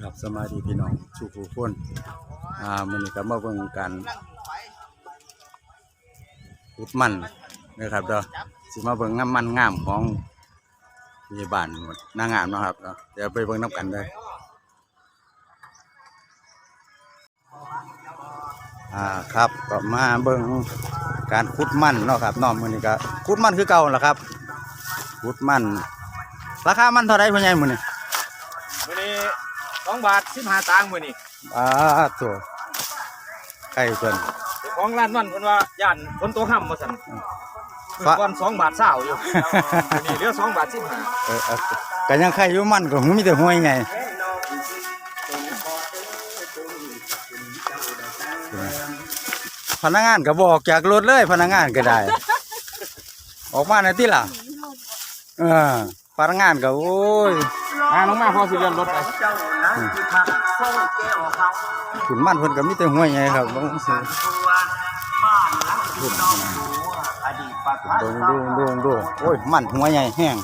ครับสมาธิพี่น้องสุขูคนอ่ามื้อนี้ก็มาเบิ่งการขุดมันนะครับเด้อสิมาเบิ่งงามมันงามของพยาบาลนางงามนะครับเนาะเดี๋ยวไปเบิ่งนํกันเด้อ่าครับก็มาเบิ่งการขุดมันเนาะครับเนาะมื้อนี้ก็ขุดมันคือเก่าแหละครับขุดมัน ราคามันเท่าไหร่พ่อใหญ่มือนี้มือนี้ สองบาทสิบห้าตังค์มื้อนี้อ่าตัวไก่เพิ่นเจ้าของร้านมันเพิ่นว่าย่านฝนตกค่ำว่าซั่นฟ้าเมื่อก่อนสองบาทเศร้าอยู่มื้อนี้เหลือสองบาทสิบห้าเออเออก็ยังไข่อยู่มันก็หูมีแต่ห้วยไงพนักงานก็บอกจากรถเลยพนักงานก็ได้ ออกมาในที่ล่ะ เออพนักงานก็โอ้ย มาลงมาพอสิเรียนรถไปขุนมันเพิ่นก็มีแต่ห้วยไงครับบ่สิดูดูดูดูโอ้ยมันหัวใหญ่แห้ง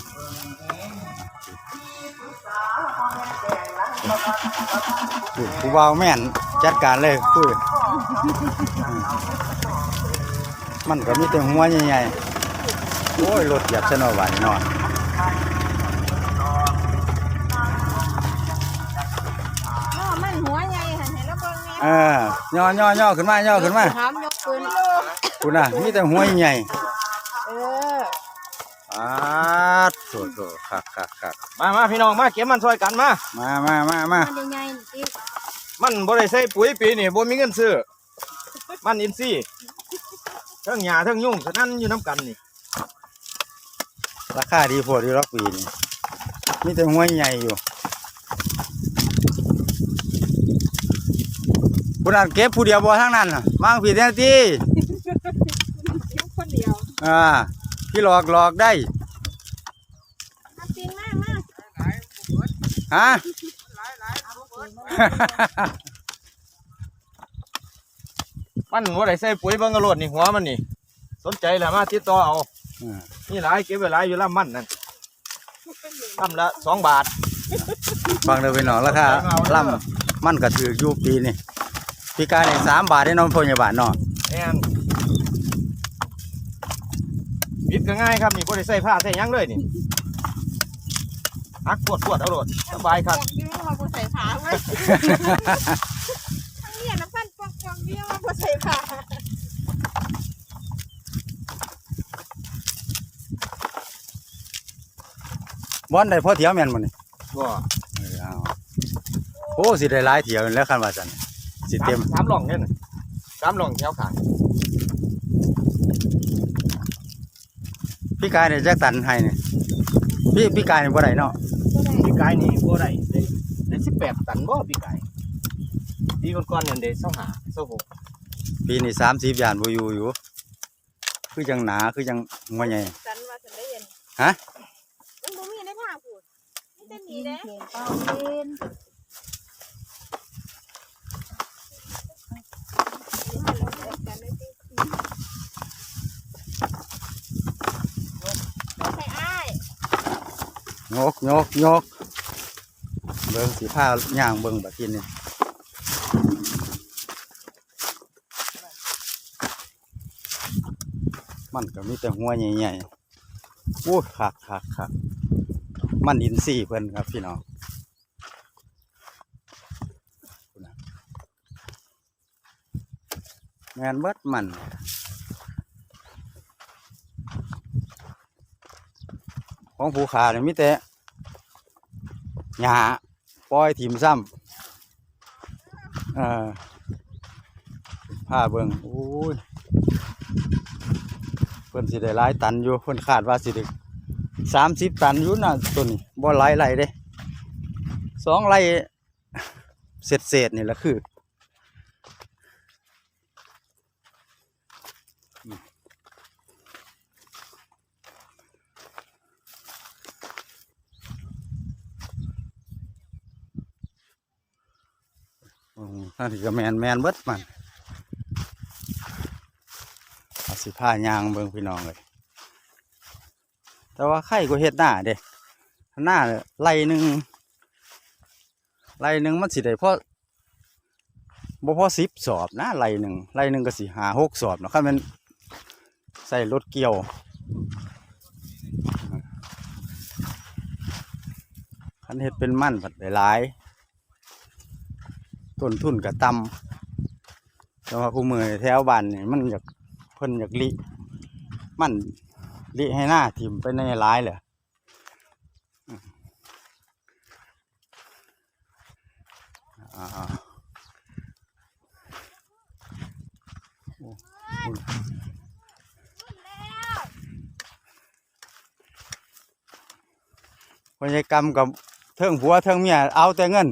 ดูผู้บ่าวแม่นจัดการเลยปุ้ยอืมมันก็มีแต่หัวใหญ่ๆโอ้ยรถเหยียบซะหน่อยหวานนอน เห็นแล้วเบิ่งเออย่อย่อย่อขึ้นมาย่อขึ้นมาถามยกปืนคุณน่ะมีแต่หัวใหญ่เอออ่าโถโถคักคักคักมามาพี่น้องมาเก็บมันซอยกันมา มามามามามันใหญ่ๆนี่มันบ่ได้ใส่ปุ๋ยปีนี้บ่มีเงินซื้อ มันอินทรีย์เทั้งหญ้าเทั้งยุ่งฉะนั้นอยู่น้ำกันนี่ ราคาดีโพอดีรอกปีนี่มีแต่หัวใหญ่อยู่ คุณน่ะเก็บผู้เดียวบ่ทั้งนั้นน่ะมั่งผิดแท้ที่ยกคนเดียวอ่าพี่หลอกหลอกได้เอาจริงมากมากฮะมันบ่ได้ใส่ปุ๋ยเบิ่งกระโลดนี่หัวมันนี่ สนใจแล้วมาติดต่อเอาอืมนี่หลายเก็บไว้หลายอยู่ลำมันนั่นลำละสองบาทฟังเด้อพี่น้องราคาล่ำมันก็ถืออยู่ปีนี่ พี่กายนี่สามบาทได้น้องพยาบาลเนาะแม่นบิดก็ง่ายครับนี่บ่ได้ใส่ผ้าใส่หยังเลยนี่หักปวดปวดเอาโลดสบายครับปอกยิ้มมาบ่ใส่ขาไว้ทั้งเนี่ยน้ำพันปอกปอกยิ้มมาบ่ใส่ขาบอนได้พอเที่ยวแม่นบ่นี่บ่เออเอาโอ้สิได้หลายเที่ยวอยู่แล้วคันว่าซั่น สิเต็มสามหล่องเนี่ยน่ะสามหล่องแถวขางพี่กายเนี่ยจักตันให้นี่พี่พี่กายนี่บ่ได้เนาะบ่ได้ปีกายนี่บ่ได้ได้ได้สิบแปดตันบ่ปีกายปีก่อนๆนั่นได้เศร้าหาเศร้าหกปีนี้30ยานบ่อยู่อยู่ คือจังหนาคือจังหัวใหญ่สันว่าสันได้เย็นฮะมันบ่มีในผ้าพูดนี่แต่หนีเด้เป้าเล่นใส่อ้าย ย กยกยกเบิ่งสิพาย่างเบิ่งแบัดทีนี้มันก็มีแต่หัวใหญ่ๆโอ้ยคักคักคักมันอินทรีย์เพิ่นครับพี่น้องพูดนะแมนเบิดมันของภูขาเนี่ยมีแต่ หยาปล่อยถิ่มซ้ำเออผ้าเบิงโอ้ยเพิ่นสิได้หลายตันอยู่เพิ่นคาดว่าสิได้สามสิบตันอยู่นะตัวนี้บ่หลายไรเด้สองไรเศษเศษนี่แหละคือ นั่นก็แมนแมนเบิดมันเอาสิผ้ายางเบิ่งพี่น้องเลยแต่ว่าไข่ก็เฮ็ดหน้าเด้หน้าไล่หนึ่งไรหนึ่งมันสิได้พอบ่พอสิบสอบนะไรหนึ่งไรหนึ่งก็สิหาหกสอบเนาะคันแมันใส่รถเกี่ยวคันเฮ็ดเป็นมั่นผัดได้หลาย ต้นทุนก็ต่ำแต่ว่าคู่มือแถวบ้านนี่มันอยากเพิ่นอยากลิมันลิให้หน้าทิมไปในหลายเลยอืมอ่าโอ้โหพยกรรมกับเทิงผัวเทิงเมียเอาแต่เงิน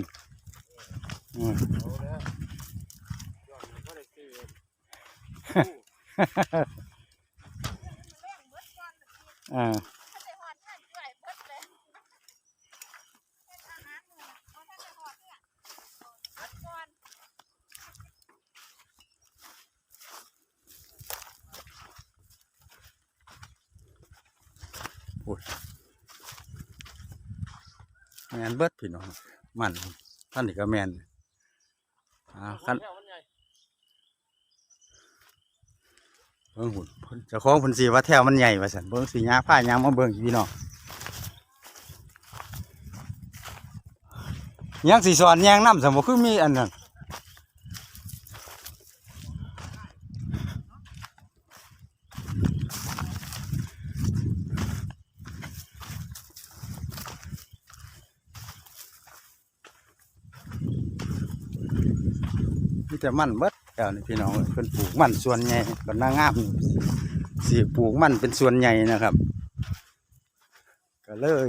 อ่าถ้าได้หอดท่านช่วยเบิดเลยเฮ็ดอาหารมื้อน่ะบ่ทันได้หอดเนี่ยเบิดก่อนแมนเบิดพี่น้องมันท่านนี่ก็แมนอ่าคัน เบิ่งหุ่นเพิ่นเจ้องเพิ่นสิว่าแถวมันใหญ่ว่าซั่นเบิ่งสิยาผ้ายามาเบิ่งพี่น้องยังสิสอนแยงน้ำสมบ่คือมีอันนั้นมีแต่มันเบิด แถวนี่พี่น้องเพิ่นปลูกมันส่วนใหญ่ก็น่างามสีปลูกมันเป็นส่วนใหญ่นะครับ ก็เลย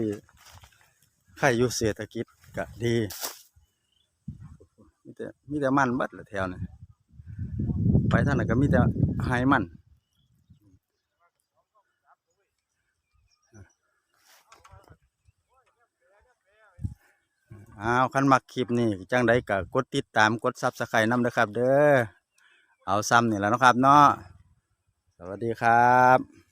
ใครอยู่เศรษฐกิจก็ดีมีแต่มีแต่มันบัดละแถวนี่ไปทางไหนก็มีแต่ไฮมัน อ้าวคันมักคลิปนี่จังไดก็กดติดตามกดซับสไครต์น้ำเด้อครับ เด้อเอาซ้ำนี่แหล้วนะครับเนาะสวัสดีครับ